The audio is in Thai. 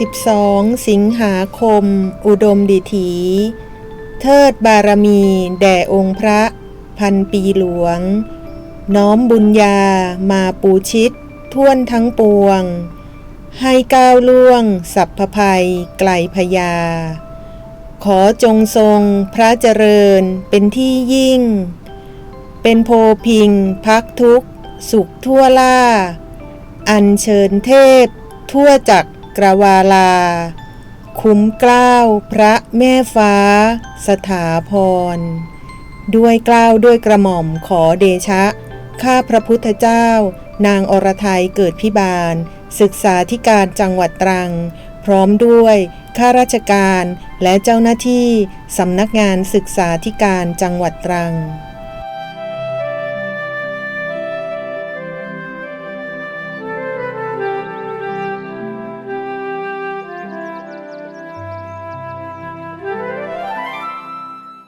12 สิงหาคม อุดมดิถี เทิดบารมี แด่องค์พระพันปีหลวง น้อมบุญญามาปูชิดท่วนทั้งปวง ให้ก้าวล่วง สัพพภัยไกลพยา ขอจงทรงพระเจริญเป็นที่ยิ่ง เป็นโพพิง พักทุกสุขทั่วล่า อัญเชิญเทพทั่วจักร กรวาลา คุ้มกล้าวพระแม่ฟ้า สถาพร ด้วยกล้าวด้วยกระหม่อมขอเดชะ ข้าพระพุทธเจ้า นางอรไทยเกิดพิบาล ศึกษาธิการจังหวัดตรัง พร้อมด้วยข้าราชการและเจ้าหน้าที่สำนักงานศึกษาธิการจังหวัดตรัง